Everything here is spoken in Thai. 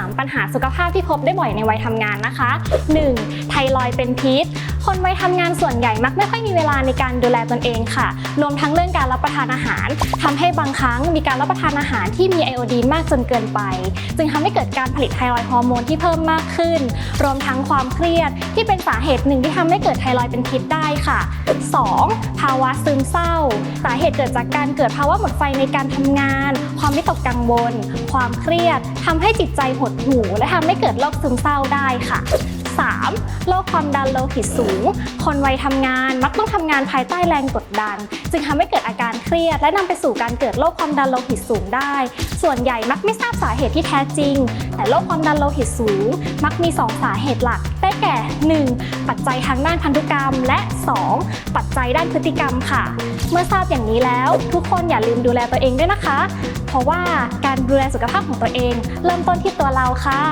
3 ปัญหาสุขภาพที่พบได้บ่อยในวัยทำงานนะคะ 1. ไทรอยด์เป็นพิษ คนวัยทำงานส่วนใหญ่มักไม่ค่อยมีเวลาในการดูแลตนเองค่ะ รวมทั้งเรื่องการรับประทานอาหารทำให้บางครั้งมีการรับประทานอาหารที่มีไอโอดีนมากจนเกินไป จึงทำให้เกิดการผลิตไทรอยฮอร์โมนที่เพิ่มมากขึ้น รวมทั้งความเครียดที่เป็นสาเหตุหนึ่งที่ทำให้เกิดไทรอยเป็นพิษได้ค่ะ 2. ภาวะซึมเศร้า สาเหตุเกิดจากการเกิดภาวะหมดไฟในการทำงาน ความวิตกกังวล ความเครียดทำให้จิตใจหดหู่และทำให้เกิดโรคซึมเศร้าได้ค่ะ 3. โรคความดันโลหิตสูง คนวัยทำงานมักต้องทำงานภายใต้แรงกดดัน จึงทำให้เกิดอาการเครียด และนำไปสู่การเกิดโรคความดันโลหิตสูงได้ ส่วนใหญ่มักไม่ทราบสาเหตุที่แท้จริง แต่โรคความดันโลหิตสูง มักมี 2 สาเหตุหลัก ได้แก่ 1. ปัจจัยทางด้านพันธุกรรม และ 2. ปัจจัยด้านพฤติกรรมค่ะ เมื่อทราบอย่างนี้แล้ว ทุกคนอย่าลืมดูแลตัวเองด้วยนะคะ เพราะว่าการดูแลสุขภาพของตัวเอง เริ่มต้นที่ตัวเราค่ะ